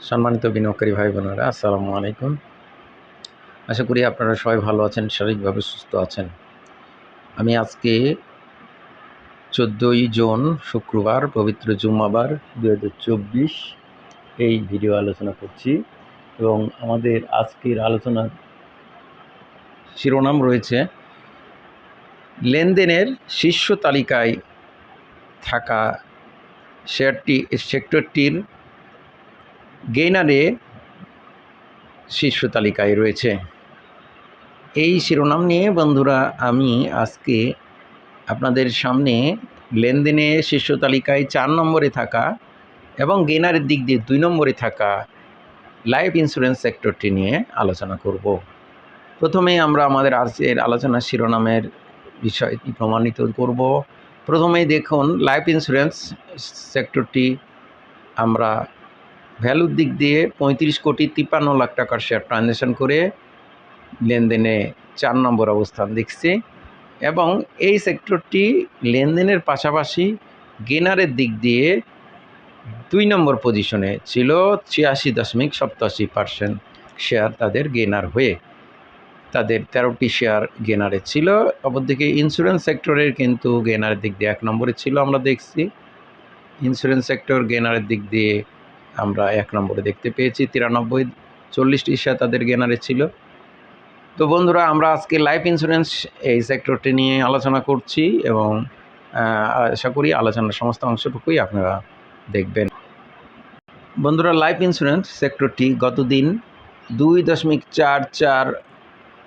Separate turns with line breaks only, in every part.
সম্মানিত বিনিয়োগকারী ভাই বোনেরা, আসসালামু আলাইকুম। আশা করি আপনারা সবাই ভালো আছেন, শারীরিকভাবে সুস্থ আছেন। আমি আজকে চোদ্দোই জুন, শুক্রবার, পবিত্র জুম্মাবার দু হাজার চব্বিশ এই ভিডিও আলোচনা করছি এবং আমাদের আজকের আলোচনার শিরোনাম রয়েছে, লেনদেনের শীর্ষ তালিকায় থাকা শেয়ারটি, সেক্টরটির গেইনারে শীর্ষ তালিকায় রয়েছে। এই শিরোনাম নিয়ে বন্ধুরা, আমি আজকে আপনাদের সামনে লেনদেনে শীর্ষ তালিকায় চার নম্বরে থাকা এবং গেইনারের দিক দিয়ে দুই নম্বরে থাকা লাইফ ইন্স্যুরেন্স সেক্টরটি নিয়ে আলোচনা করব। প্রথমে আমরা আমাদের আজকের আলোচনার শিরোনামের বিষয়টি প্রমাণিত করব। প্রথমেই দেখুন, লাইফ ইন্স্যুরেন্স সেক্টরটি আমরা ভ্যালুর দিক দিয়ে পঁয়ত্রিশ কোটি তিপ্পান্ন লাখ টাকার শেয়ার ট্রানজ্যাকশন করে লেনদেনে চার নম্বর অবস্থান দেখছি এবং এই সেক্টরটি লেনদেনের পাশাপাশি গেনারের দিক দিয়ে দুই নম্বর পজিশনে ছিল ছিয়াশি দশমিক সপ্তাশি পার্সেন্ট শেয়ার তাদের গেনার হয়ে। তাদের তেরোটি শেয়ার গেনারে ছিল, অপরদিকে ইন্স্যুরেন্স সেক্টরের কিন্তু গেনারের দিক দিয়ে এক নম্বরে ছিল, আমরা দেখছি। ইন্স্যুরেন্স সেক্টর গেনারের দিক দিয়ে আমরা এক নম্বরে দেখতে পেয়েছি, তিরানব্বই, চল্লিশটি শেয়ার তাদের গেনারে ছিল। তো বন্ধুরা, আমরা আজকে লাইফ ইন্স্যুরেন্স এই সেক্টরটি নিয়ে আলোচনা করছি এবং আশা করি আলোচনার সমস্ত অংশটুকুই আপনারা দেখবেন। বন্ধুরা লাইফ ইন্স্যুরেন্স সেক্টরটি গতদিন দুই দশমিক চার চার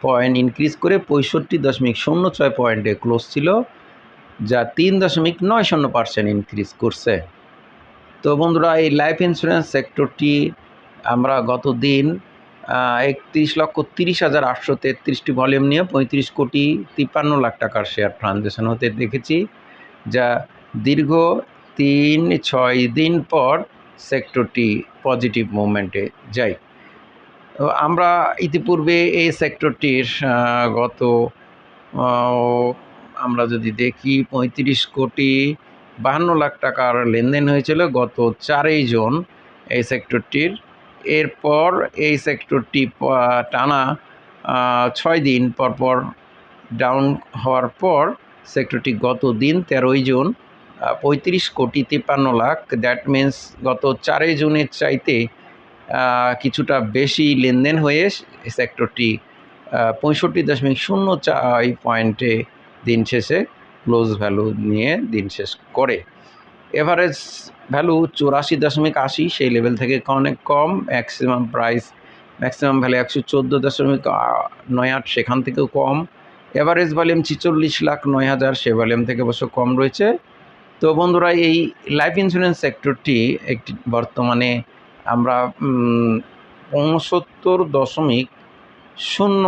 পয়েন্ট ইনক্রিজ করে পঁয়ষট্টি দশমিক শূন্য ছয় পয়েন্টে ক্লোজ ছিল, যা তিন দশমিক নয় শূন্য পার্সেন্ট ইনক্রিজ করছে। তো বন্ধুরা, এই লাইফ ইন্স্যুরেন্স সেক্টরটি আমরা গত দিন একত্রিশ লক্ষ তিরিশ হাজার আটশো তেত্রিশটি ভলিউম নিয়ে পঁয়ত্রিশ কোটি তিপ্পান্ন লাখ টাকার শেয়ার ট্রানজ্যাকশন হতে দেখেছি, যা দীর্ঘ তিন, ছয় দিন পর সেক্টরটি পজিটিভ মুভমেন্টে যায়। আমরা ইতিপূর্বে এই সেক্টরটির গত আমরা যদি দেখি, পঁয়ত্রিশ কোটি বাহান্ন লাখ টাকার লেনদেন হয়েছিল গত চারই জুন এই সেক্টরটির। এরপর এই সেক্টরটি টানা ছয় দিন পরপর ডাউন হওয়ার পর সেক্টরটি গত দিন তেরোই জুন পঁয়ত্রিশ কোটি তিপ্পান্ন লাখ। দ্যাট মিন্স গত চারই জুনের চাইতে কিছুটা বেশি লেনদেন হয়ে সেক্টরটি পঁয়ষট্টি দশমিক শূন্য চার পয়েন্টে দিন শেষে ক্লোজ ভ্যালু নিয়ে দিন শেষ করে। এভারেজ ভ্যালু চৌরাশি দশমিক আশি, সেই লেভেল থেকে অনেক কম। ম্যাক্সিমাম প্রাইস ম্যাক্সিমাম ভ্যালু একশো চোদ্দ দশমিক নয় আট, সেখান থেকেও কম। এভারেজ ভলিউম ছিচল্লিশ লাখ নয় হাজার, সে ভলিউম থেকে অবশ্য কম রয়েছে। তো বন্ধুরা, এই লাইফ ইন্স্যুরেন্স সেক্টরটি একটি বর্তমানে আমরা উনসত্তর দশমিক শূন্য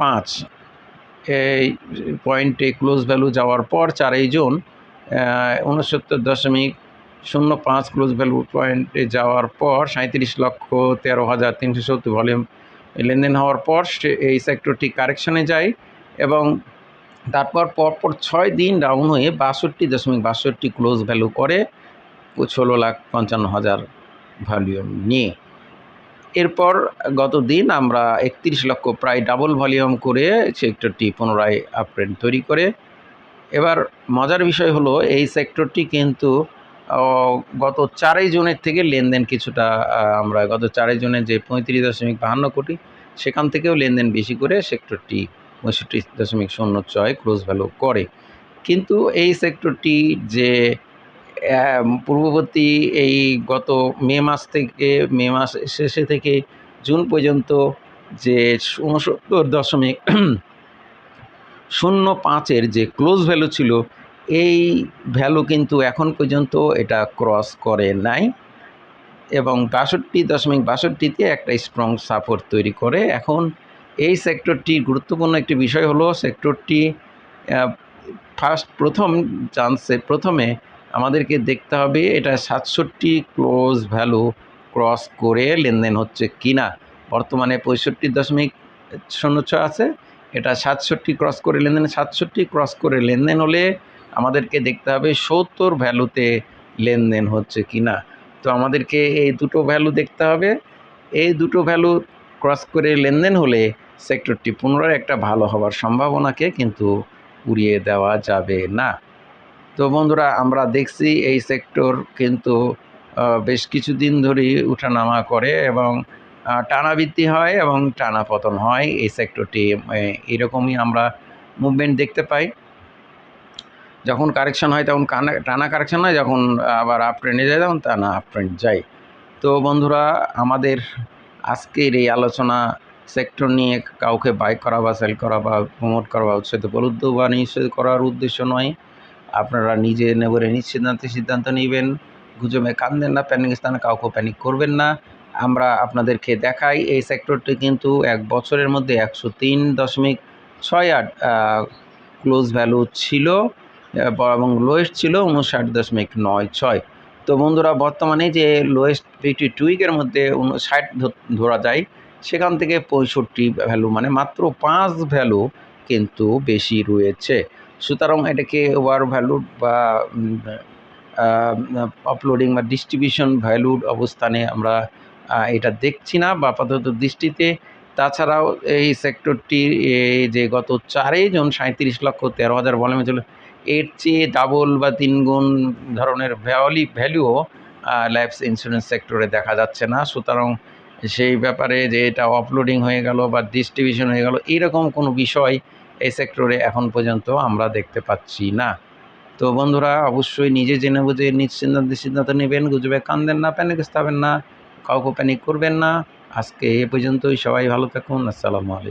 পাঁচ এই পয়েন্টে ক্লোজ ভ্যালু যাওয়ার পর চারই জুন উনসত্তর দশমিক শূন্য পাঁচ ক্লোজ ভ্যালু পয়েন্টে যাওয়ার পর সাঁত্রিশ লক্ষ তেরো হাজার তিনশো সত্তর ভলিউম লেনদেন হওয়ার পর এই সেক্টরটি কারেকশনে যায় এবং তারপর পরপর ছয় দিন ডাউন হয়ে বাষট্টি দশমিক বাষট্টি ক্লোজ ভ্যালু করে ষোলো লাখ পঞ্চান্ন হাজার ভলিউম নিয়ে। এরপর গত দিন আমরা একত্রিশ লক্ষ, প্রায় ডাবল ভলিউম করে সেক্টরটি পুনরায় আপট্রেন্ড তৈরি করে। এবার মজার বিষয় হলো, এই সেক্টরটি কিন্তু গত চারই জুনের থেকে লেনদেন কিছুটা আমরা গত চারই জুনে যে পঁয়ত্রিশ দশমিক বাহান্ন কোটি, সেখান থেকেও লেনদেন বেশি করে সেক্টরটি পঁয়ষট্টি দশমিক শূন্য ছয় ক্লোজ ভ্যালু করে। কিন্তু এই সেক্টরটি যে পূর্ববর্তী এই গত মে মাস থেকে, মে মাস শেষে থেকে জুন পর্যন্ত যে উনসত্তর দশমিক শূন্য পাঁচের যে ক্লোজ ভ্যালু ছিল, এই ভ্যালু কিন্তু এখন পর্যন্ত এটা ক্রস করে নাই এবং বাষট্টি দশমিক বাষট্টিতে একটা স্ট্রং সাপোর্ট তৈরি করে। এখন এই সেক্টরটি গুরুত্বপূর্ণ একটি বিষয় হলো সেক্টরটি ফার্স্ট প্রথম চান্সে প্রথমে আমাদেরকে দেখতে হবে এটা সাতষট্টি ক্লোজ ভ্যালু ক্রস করে লেনদেন হচ্ছে কি না বর্তমানে পঁয়ষট্টি দশমিক শূন্য ছয় আছে। এটা সাতষট্টি ক্রস করে লেনদেন, সাতষট্টি ক্রস করে লেনদেন হলে আমাদেরকে দেখতে হবে সত্তর ভ্যালুতে লেনদেন হচ্ছে কি না তো আমাদেরকে এই দুটো ভ্যালু দেখতে হবে। এই দুটো ভ্যালু ক্রস করে লেনদেন হলে সেক্টরটি পুনরায় একটা ভালো হওয়ার সম্ভাবনাকে কিন্তু উড়িয়ে দেওয়া যাবে না। তো বন্ধুরা, আমরা দেখছি এই সেক্টর কিন্তু বেশ কিছুদিন ধরেই উঠানামা করে এবং টানা বৃদ্ধি হয় এবং টানা পতন হয় এই সেক্টরটি এরকমই আমরা মুভমেন্ট দেখতে পাই। যখন কারেকশন হয় তখন টানা কারেকশন হয়, যখন আবার আপ ট্রেনে যায় তখন টানা আপ ট্রেন্ড যায়। তো বন্ধুরা, আমাদের আজকের এই আলোচনা সেক্টর নিয়ে কাউকে বাই করা বা সেল করা বা প্রমোট করা বা উৎসাহিত প্রলুব্ধ বা নিশ্চিত করার উদ্দেশ্য নয়। আপনারা নিজে নেবরে নিজ সিদ্ধান্তে সিদ্ধান্ত নেবেন। গুজবে কান্দেন না প্যানিক স্থানে কাউকে প্যানিক করবেন না। আমরা আপনাদেরকে দেখাই, এই সেক্টরটি কিন্তু এক বছরের মধ্যে একশো তিন দশমিক ছয় আট ক্লোজ ভ্যালু ছিল এবং লোয়েস্ট ছিল উনষাট দশমিক নয় ছয়। তো বন্ধুরা, বর্তমানে যে লোয়েস্ট ফিফটি টু উইকের মধ্যে ষাট ধরা যায়, সেখান থেকে পঁয়ষট্টি ভ্যালু মানে মাত্র পাঁচ ভ্যালু কিন্তু বেশি রয়েছে। সুতরাং এটাকে ওয়ার ভ্যালু বা আপলোডিং বা ডিস্ট্রিবিউশন ভ্যালুর অবস্থানে আমরা এটা দেখছি না বা আপাতত দৃষ্টিতে। তাছাড়াও এই সেক্টরটির এই যে গত চারে জন সাঁত্রিশ লক্ষ তেরো হাজার ভলিউমে ছিল, এর চেয়ে ডাবল বা তিন গুণ ধরনের ভ্যালি ভ্যালুও লাইফ ইন্স্যুরেন্স সেক্টরে দেখা যাচ্ছে না। সুতরাং সেই ব্যাপারে যে এটা আপলোডিং হয়ে গেল বা ডিস্ট্রিবিউশন হয়ে গেল, এরকম কোনো বিষয় এই সেক্টরে এখন পর্যন্ত আমরা দেখতে পাচ্ছি না। তো বন্ধুরা, অবশ্যই নিজে জেনে বুঝে নিজ সিদ্ধান্তে সিদ্ধান্ত নেবেন, গুজবে কান্দেন না প্যানিক স্থাবেন না, কাউকে প্যানিক করবেন না। আজকে এ পর্যন্তই, সবাই ভালো থাকুন, আসসালামু আলাইকুম।